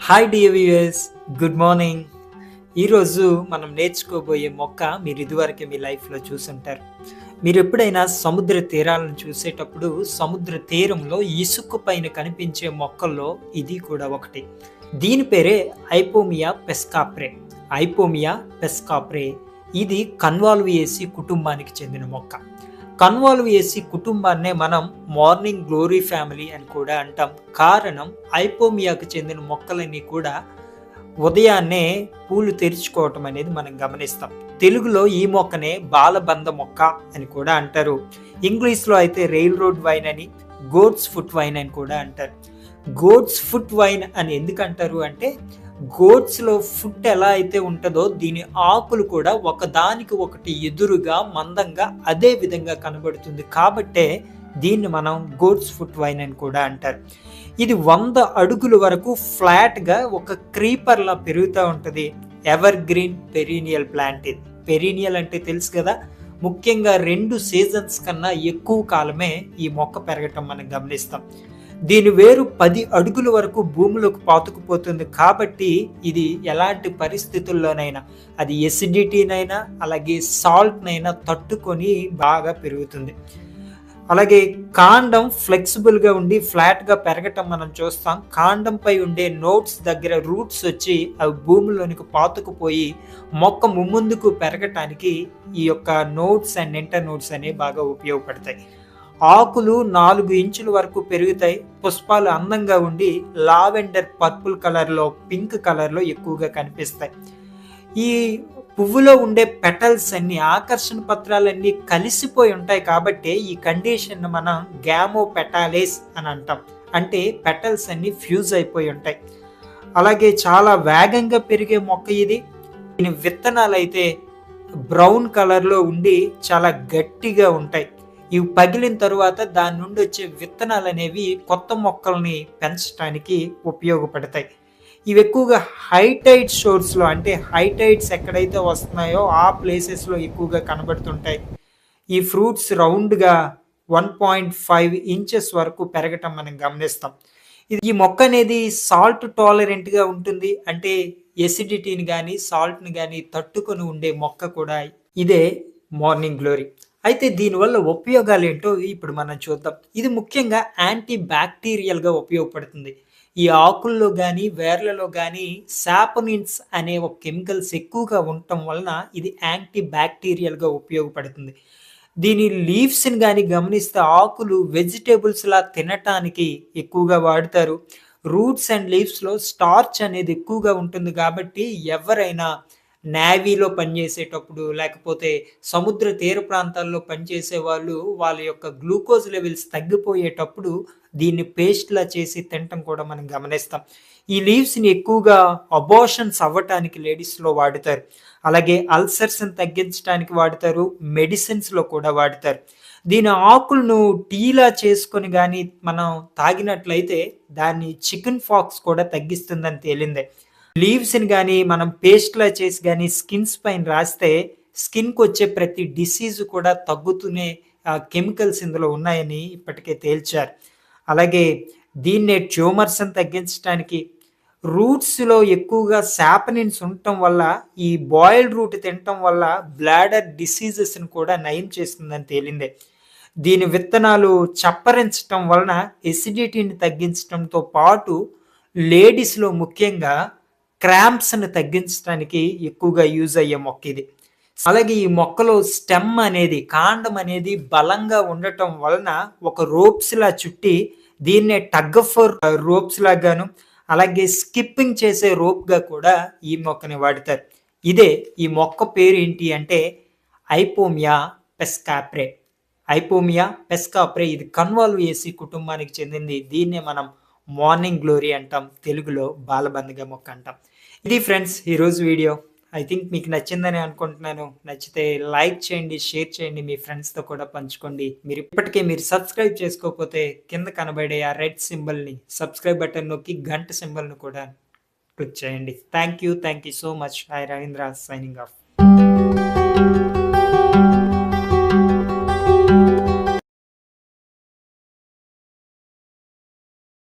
Hi dears good morning ఈరోజు మనం నేర్చుకోబోయే మొక్క మీరు ఇదివరకే మీ లైఫ్లో చూసుంటారు. మీరు ఎప్పుడైనా సముద్ర తీరాలను చూసేటప్పుడు సముద్ర తీరంలో ఇసుక పైన కనిపించే మొక్కల్లో ఇది కూడా ఒకటి. దీని పేరే ఐపోమియా పెస్కాప్రే. ఐపోమియా పెస్కాప్రే. ఇది కన్వాల్వియేసి కుటుంబానికి చెందిన మొక్క. కన్వాల్వ్ చేసి కుటుంబాన్నే మనం మార్నింగ్ గ్లోరీ ఫ్యామిలీ అని కూడా అంటాం. కారణం ఐపోమియాకు చెందిన మొక్కలన్నీ కూడా ఉదయాన్నే పూలు తెరుచుకోవటం అనేది మనం గమనిస్తాం. తెలుగులో ఈ మొక్కనే బాలబంద మొక్క అని కూడా అంటారు. ఇంగ్లీష్లో అయితే రైల్ రోడ్ వైన్ అని గోడ్స్ ఫుట్ వైన్ అని కూడా అంటారు. గోడ్స్ ఫుట్ వైన్ అని ఎందుకు అంటారు అంటే గోడ్స్లో ఫుడ్ ఎలా అయితే ఉంటుందో దీని ఆకులు కూడా ఒకదానికి ఒకటి ఎదురుగా మందంగా అదే విధంగా కనబడుతుంది. కాబట్టే దీన్ని మనం గోడ్స్ ఫుట్ వైన్ అని కూడా అంటారు. ఇది వంద అడుగుల వరకు ఫ్లాట్గా ఒక క్రీపర్లా పెరుగుతూ ఉంటుంది. ఎవర్ గ్రీన్ పెరీనియల్ ప్లాంట్ ఇది. పెరీనియల్ అంటే తెలుసు కదా ముఖ్యంగా రెండు సీజన్స్ కన్నా ఎక్కువ కాలమే ఈ మొక్క పెరగటం మనం గమనిస్తాం. దీని వేరు పది అడుగుల వరకు భూమిలోకి పాతుకుపోతుంది. కాబట్టి ఇది ఎలాంటి పరిస్థితుల్లోనైనా అది ఎసిడిటీనైనా అలాగే సాల్ట్నైనా తట్టుకొని బాగా పెరుగుతుంది. అలాగే కాండం ఫ్లెక్సిబుల్గా ఉండి ఫ్లాట్గా పెరగటం మనం చూస్తాం. కాండంపై ఉండే నోట్స్ దగ్గర రూట్స్ వచ్చి అవి భూమిలోనికి పాతుకుపోయి మొక్క ముమ్ముందుకు పెరగటానికి ఈ యొక్క నోట్స్ అండ్ ఇంటర్ నోట్స్ అనేవి బాగా ఉపయోగపడతాయి. ఆకులు నాలుగు ఇంచుల వరకు పెరుగుతాయి. పుష్పాలు అందంగా ఉండి లావెండర్ పర్పుల్ కలర్లో పింక్ కలర్లో ఎక్కువగా కనిపిస్తాయి. ఈ పువ్వులో ఉండే పెటల్స్ అన్ని ఆకర్షణ పత్రాలన్నీ కలిసిపోయి ఉంటాయి కాబట్టి ఈ కండిషన్ మనం గ్యామో పెటాలేస్ అని అంటాం. అంటే పెటల్స్ అన్ని ఫ్యూజ్ అయిపోయి ఉంటాయి. అలాగే చాలా వేగంగా పెరిగే మొక్క ఇది. దీని విత్తనాలు అయితే బ్రౌన్ కలర్లో ఉండి చాలా గట్టిగా ఉంటాయి. ఇవి పగిలిన తరువాత దాని నుండి వచ్చే విత్తనాలు అనేవి కొత్త మొక్కల్ని పెంచడానికి ఉపయోగపడతాయి. ఇవి ఎక్కువగా హైటైట్ షోర్స్లో అంటే హైటైట్స్ ఎక్కడైతే వస్తున్నాయో ఆ ప్లేసెస్లో ఎక్కువగా కనబడుతుంటాయి. ఈ ఫ్రూట్స్ రౌండ్గా వన్ పాయింట్ ఫైవ్ ఇంచెస్ వరకు పెరగటం మనం గమనిస్తాం. ఇది ఈ మొక్క అనేది సాల్ట్ టాలరెంట్గా ఉంటుంది. అంటే ఎసిడిటీని కానీ సాల్ట్ని కానీ తట్టుకొని ఉండే మొక్క కూడా ఇదే మార్నింగ్ గ్లోరీ. అయితే దీనివల్ల ఉపయోగాలు ఏంటో ఇప్పుడు మనం చూద్దాం. ఇది ముఖ్యంగా యాంటీ బ్యాక్టీరియల్గా ఉపయోగపడుతుంది. ఈ ఆకుల్లో కానీ వేర్లలో కానీ శాపనిన్స్ అనే ఒక కెమికల్స్ ఎక్కువగా ఉండటం వలన ఇది యాంటీ బ్యాక్టీరియల్గా ఉపయోగపడుతుంది. దీని లీవ్స్ని కానీ గమనిస్తే ఆకులు వెజిటేబుల్స్లా తినటానికి ఎక్కువగా వాడతారు. రూట్స్ అండ్ లీవ్స్లో స్టార్చ్ అనేది ఎక్కువగా ఉంటుంది కాబట్టి ఎవరైనా నేవీలో పనిచేసేటప్పుడు లేకపోతే సముద్ర తీర ప్రాంతాల్లో పనిచేసే వాళ్ళు వాళ్ళ యొక్క గ్లూకోజ్ లెవెల్స్ తగ్గిపోయేటప్పుడు దీన్ని పేస్ట్లా చేసి తినటం కూడా మనం గమనిస్తాం. ఈ లీవ్స్ని ఎక్కువగా అబోషన్స్ అవ్వటానికి లేడీస్లో వాడతారు. అలాగే అల్సర్స్ని తగ్గించడానికి వాడతారు మెడిసిన్స్లో కూడా వాడతారు. దీని ఆకులను టీలా చేసుకొని కానీ మనం తాగినట్లయితే దాన్ని చికెన్ ఫాక్స్ కూడా తగ్గిస్తుందని తేలిందే. లీవ్స్ని కానీ మనం పేస్ట్లా చేసి కానీ స్కిన్స్ పైన రాస్తే స్కిన్కి వచ్చే ప్రతి డిసీజ్ కూడా తగ్గుతూనే కెమికల్స్ ఇందులో ఉన్నాయని ఇప్పటికే తేల్చారు. అలాగే దీన్నే ట్యూమర్స్ని తగ్గించడానికి రూట్స్లో ఎక్కువగా శాపనిన్స్ ఉండటం వల్ల ఈ బాయిల్డ్ రూట్ తినటం వల్ల బ్లాడర్ డిసీజెస్ని కూడా నయం చేస్తుందని తేలిందే. దీని విత్తనాలు చప్పరించటం వలన ఎసిడిటీని తగ్గించడంతో పాటు లేడీస్లో ముఖ్యంగా క్రాంప్స్ని తగ్గించడానికి ఎక్కువగా యూజ్ అయ్యే మొక్క ఇది. అలాగే ఈ మొక్కలో స్టెమ్ అనేది కాండం అనేది బలంగా ఉండటం వలన ఒక రోప్స్ లా చుట్టి దీన్నే టగ్ ఫర్ రోప్స్ లాగాను అలాగే స్కిప్పింగ్ చేసే రోప్గా కూడా ఈ మొక్కని వాడతారు. ఇదే ఈ మొక్క పేరు ఏంటి అంటే ఐపోమియా పెస్కాప్రే. ఐపోమియా పెస్కాప్రే ఇది కన్వాల్వ్ ఏసీ కుటుంబానికి చెందింది. దీన్నే మనం మార్నింగ్ గ్లోరీ అంటాం తెలుగులో బాలబందగా మొక్క అంటాం. ఇది ఫ్రెండ్స్ ఈరోజు వీడియో. ఐ థింక్ మీకు నచ్చిందని అనుకుంటున్నాను. నచ్చితే లైక్ చేయండి షేర్ చేయండి మీ ఫ్రెండ్స్తో కూడా పంచుకోండి. మీరు ఇప్పటికే మీరు సబ్స్క్రైబ్ చేసుకోకపోతే కింద కనబడే ఆ రెడ్ సింబల్ని సబ్స్క్రైబ్ బటన్ నొక్కి గంట సింబల్ను కూడా క్లిక్ చేయండి. Thank you thank you so much I Ravindra signing off